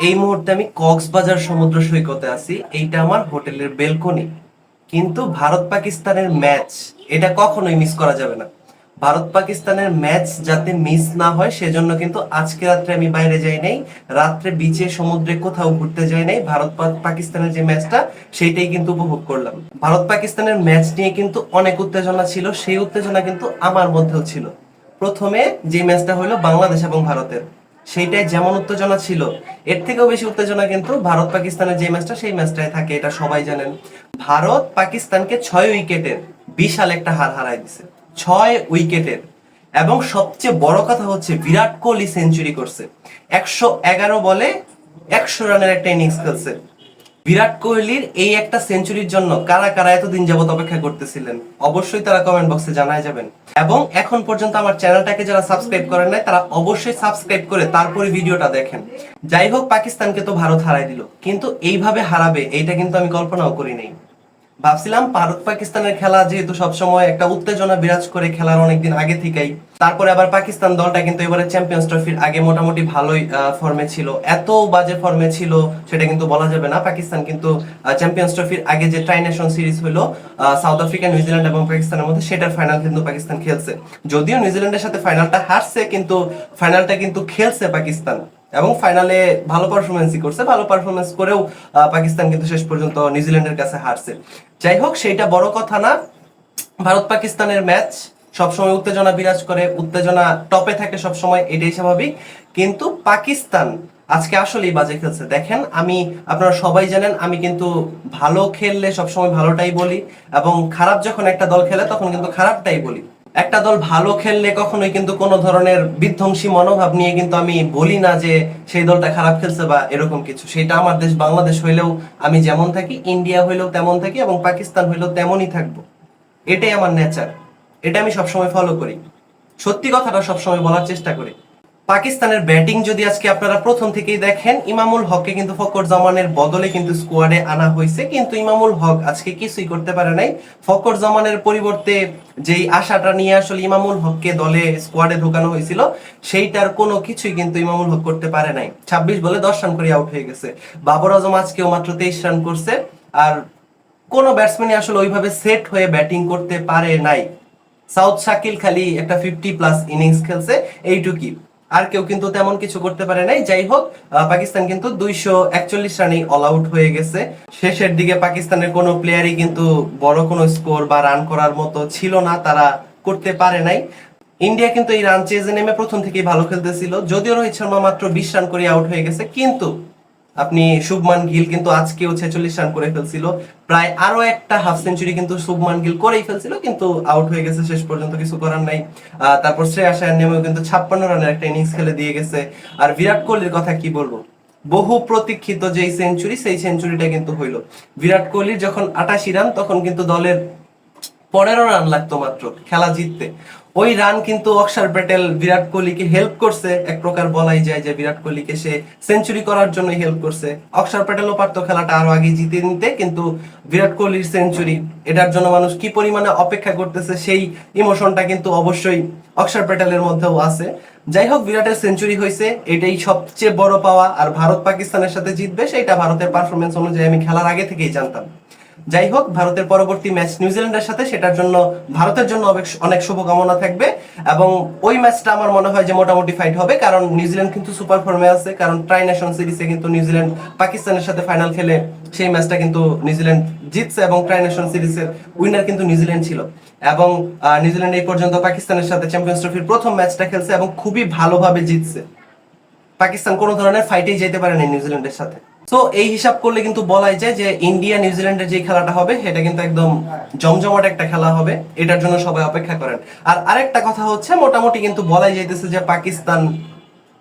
এই মুহূর্তে আমি কক্সবাজার সমুদ্র সৈকতে আছি। এইটা আমার হোটেলের বেলকনি। কিন্তু ভারত পাকিস্তানের ম্যাচ, এটা কখনোই মিস করা যাবে না। ভারত পাকিস্তানের ম্যাচ যাতে মিস না হয়, সেজন্য কিন্তু আজকে রাত্রে আমি বাইরে যাই নাই। রাত্রে বিচে সমুদ্রে কোথাও ঘুরতে যাই নাই। ভারত পাকিস্তানের যে ম্যাচটা, সেইটাই কিন্তু উপভোগ করলাম। ভারত পাকিস্তানের ম্যাচ নিয়ে কিন্তু অনেক উত্তেজনা ছিল। সেই উত্তেজনা কিন্তু আমার মধ্যেও ছিল। প্রথমে যে ম্যাচটা হলো বাংলাদেশ এবং ভারতের। সেইটাই যেমন উত্তেজনা ছিল, এর থেকেও বেশি উত্তেজনা কিন্তু ভারত পাকিস্তানের যে ম্যাচটা, সেই ম্যাচটাই থাকে, এটা সবাই জানেন। ভারত পাকিস্তানকে ছয় উইকেটের বিশাল একটা হার হারাই দিছে। ছয় উইকেটের। এবং সবচেয়ে বড় কথা হচ্ছে, বিরাট কোহলি সেঞ্চুরি করছে। একশো এগারো বলে একশো রানের একটা ইনিংস খেলছে। বিরাট কোহলির এই একটা সেঞ্চুরির জন্য কারা কারা এতদিন যাবত অপেক্ষা করতেছিলেন? অবশ্যই তারা কমেন্ট বক্সে জানায় যাবেন। এবং এখন পর্যন্ত আমার চ্যানেলটাকে যারা সাবস্ক্রাইব করেন নাই, তারা অবশ্যই সাবস্ক্রাইব করে তারপরে ভিডিওটা দেখেন। যাই হোক, পাকিস্তানকে তো ভারত হারাই দিল। কিন্তু এইভাবে হারাবে, এইটা কিন্তু আমি কল্পনাও করি নাই। ভাবছিলাম ভারত পাকিস্তানের খেলা যেহেতু সবসময় একটা উত্তেজনা বিরাজ করে খেলার অনেকদিন আগে থেকেই। তারপরে আবার পাকিস্তান দলটা কিন্তু এবারে চ্যাম্পিয়ন্স ট্রফির আগে মোটামুটি ভালোই ফর্মে ছিল। এত বাজে ফর্মে ছিল, সেটা কিন্তু বলা যাবে না। পাকিস্তান কিন্তু চ্যাম্পিয়ন্স ট্রফির আগে যে ট্রাই নেশন সিরিজ হলো সাউথ আফ্রিকা নিউজিল্যান্ড এবং পাকিস্তানের মধ্যে, সেটার ফাইনাল কিন্তু পাকিস্তান খেলছে। যদিও নিউজিল্যান্ডের সাথে ফাইনালটা হারছে, কিন্তু ফাইনালটা কিন্তু খেলছে পাকিস্তান। এবং ফাইনালে ভালো পারফরমেন্সই করছে, ভালো পারফরমেন্স করেও পাকিস্তান কিন্তু শেষ পর্যন্ত নিউজিল্যান্ডের কাছে হারছে। যাই হোক, সেইটা বড় কথা না। ভারত পাকিস্তানের ম্যাচ সবসময় উত্তেজনা বিরাজ করে, উত্তেজনা টপে থাকে সবসময়, এটাই স্বাভাবিক। কিন্তু পাকিস্তান আজকে আসলেই বাজে খেলছে। দেখেন, আমি, আপনারা সবাই জানেন, আমি কিন্তু ভালো খেললে সবসময় ভালোটাই বলি এবং খারাপ যখন একটা দল খেলে, তখন কিন্তু খারাপটাই বলি। একটা দল ভালো খেললে কখনোই কিন্তু কোনো ধরনের বিধ্বংসী মনোভাব নিয়ে কিন্তু আমি বলি না যে সেই দলটা খারাপ খেলছে বা এরকম কিছু। সেটা আমার দেশ বাংলাদেশ হইলেও আমি যেমন থাকি, ইন্ডিয়া হইলেও তেমন থাকি এবং পাকিস্তান হইলেও তেমনই থাকব। এটাই আমার নেচার এটা আমি সবসময় ফলো করি। সত্যি কথাটা সবসময় বলার চেষ্টা করি। পাকিস্তানের ব্যাটিং যদি আজকে আপনারা প্রথম থেকেই দেখেন, ইমামুল হককে কিন্তু ফকর জামানের বদলে কিন্তু স্কোয়াডে আনা হয়েছে। কিন্তু ইমামুল হক আজকে কিছুই করতে পারে নাই। ফকর জামানের পরিবর্তে যেই আশাটা নিয়ে আসলে ইমামুল হককে দলে স্কোয়াডে ঢোকানো হয়েছিল, সেইটার কোনো কিছুই কিন্তু ইমামুল হক করতে পারে নাই। ছাব্বিশ বলে দশ রান করে আউট হয়ে গেছে। বাবর আজম আজকেও মাত্র তেইশ রান করছে। আর কোনো ব্যাটসম্যানই আসলে ওইভাবে সেট হয়ে ব্যাটিং করতে পারে নাই। সাউথ শাকিল খালি একটা ফিফটি প্লাস ইনিংস খেলছে। এইটুকি আর কেউ কিন্তু তেমন কিছু করতে পারে নাই। যাই হোক পাকিস্তান কিন্তু দুইশো একচল্লিশ রানেই অল আউট হয়ে গেছে। শেষের দিকে পাকিস্তানের কোনো প্লেয়ারই কিন্তু বড় কোনো স্কোর বা রান করার মতো ছিল না, তারা করতে পারে নাই। ইন্ডিয়া কিন্তু এই রান চেজে নেমে প্রথম থেকেই ভালো খেলতেছিল। যদিও রোহিত শর্মা মাত্র বিশ রান করে আউট হয়ে গেছে, কিন্তু আপনি শুভমান গিল কিন্তু আজকেও ছেচল্লিশ রান করে ফেলছিল। প্রায় আরও একটা হাফ সেঞ্চুরি কিন্তু শুভমান গিল করেই ফেলছিল, কিন্তু আউট হয়ে গেছে, শেষ পর্যন্ত কিছু করার নাই। তারপর শ্রেয়াস আয়ার নেমেও কিন্তু ছাপ্পান্ন রানের একটা ইনিংস খেলে দিয়ে গেছে। আর বিরাট কোহলির কথা কি বলব? বহু প্রতীক্ষিত যে সেঞ্চুরি সেই সেঞ্চুরিটা কিন্তু হইল। বিরাট কোহলির যখন আটাশি রান, তখন কিন্তু দলের পনেরো রান লাগতো মাত্র খেলা জিততে। ওই রান কিন্তু অক্ষর প্যাটেল, বিরাট কোহলিকে হেল্প করছে। এক প্রকার বলাই যায় যে বিরাট কোহলিকে সে সেঞ্চুরি করার জন্য হেল্প করছে। অক্ষর প্যাটেলও পারতো খেলাটা আরও আগে জিতে নিতে, কিন্তু বিরাট কোহলির সেঞ্চুরি এটার জন্য মানুষ কি পরিমাণে অপেক্ষা করতেছে সেই ইমোশনটা কিন্তু অবশ্যই অক্ষর প্যাটেলের মধ্যেও আছে। যাই হোক, বিরাটের সেঞ্চুরি হয়েছে, এটাই সবচেয়ে বড় পাওয়া। আর ভারত পাকিস্তানের সাথে জিতবে, সেটা ভারতের পারফরমেন্স অনুযায়ী আমি খেলার আগে থেকেই জানতাম। যাই হোক, ভারতের পরবর্তী ম্যাচ নিউজিল্যান্ডের সাথে, সেটার জন্য ভারতের জন্য অনেক- শুভকামনা থাকবে। এবং ওই ম্যাচটা আমার মনে হয় যে মোটামুটি ফাইট হবে, কারণ নিউজিল্যান্ড কিন্তু সুপার ফর্মে আছে, কারণ ট্রাই নেশন সিরিজে কিন্তু নিউজিল্যান্ড পাকিস্তানের সাথে ফাইনাল খেলে সেই ম্যাচটা কিন্তু নিউজিল্যান্ড জিতছে এবং ট্রাই নেশন সিরিজের উইনার কিন্তু নিউজিল্যান্ড ছিল। এবং নিউজিল্যান্ড এই পর্যন্ত পাকিস্তানের সাথে চ্যাম্পিয়ন্স ট্রফির প্রথম ম্যাচটা খেলছে এবং খুবই ভালোভাবে জিতছে। পাকিস্তান কোনো ধরনের ফাইটেই যেতে পারেনি নিউজিল্যান্ডের সাথে। তো এই হিসাব করলে কিন্তু বলাই যায় যে ইন্ডিয়া নিউজিল্যান্ডের যে খেলাটা হবে, সেটা কিন্তু একদম জমজমাট একটা খেলা হবে। এটার জন্য সবাই অপেক্ষা করেন। আর আরেকটা কথা হচ্ছে, মোটামুটি কিন্তু বলাই যাইতেছে যে পাকিস্তান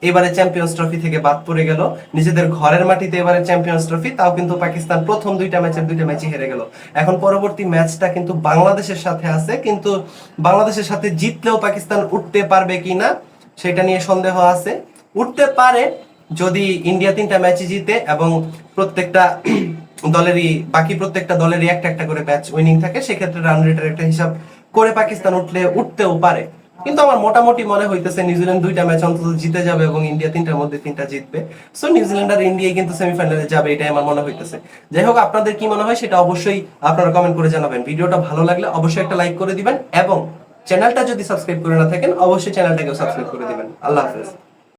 এবারে চ্যাম্পিয়ন্স ট্রফি থেকে বাদ পড়ে গেল। নিজেদের ঘরের মাটিতে এবারে চ্যাম্পিয়ন্স ট্রফি তাও কিন্তু পাকিস্তান প্রথম দুইটা ম্যাচের দুইটা ম্যাচই হেরে গেল। এখন পরবর্তী ম্যাচটা কিন্তু বাংলাদেশের সাথে আছে, কিন্তু বাংলাদেশের সাথে জিতলেও পাকিস্তান উঠতে পারবে কিনা, সেটা নিয়ে সন্দেহ আছে। উঠতে পারে যদি ইন্ডিয়া তিনটা ম্যাচ জিতে এবং প্রত্যেকটা দলেরই, বাকি প্রত্যেকটা দলেরই একটা একটা করে ম্যাচ উইনিং থাকে, সেক্ষেত্রে রান রেটের একটা হিসাব করে পাকিস্তান উঠলে, উঠতেও পারে। কিন্তু আমার মোটামুটি মনে হইতেছে নিউজিল্যান্ড দুইটা ম্যাচ অন্তত জিতে যাবে এবং ইন্ডিয়া তিনটার মধ্যে তিনটা জিতবে। সো নিউজিল্যান্ড আর ইন্ডিয়া কিন্তু সেমিফাইনালে যাবে, এটাই আমার মনে হইতেছে। যাই হোক, আপনাদের কি মনে হয় সেটা অবশ্যই আপনারা কমেন্ট করে জানাবেন। ভিডিওটা ভালো লাগলে অবশ্যই একটা লাইক করে দিবেন এবং চ্যানেলটা যদি সাবস্ক্রাইব করে না থাকেন, অবশ্যই চ্যানেলটাকেও সাবস্ক্রাইব করে দিবেন। আল্লাহ হাফেজ।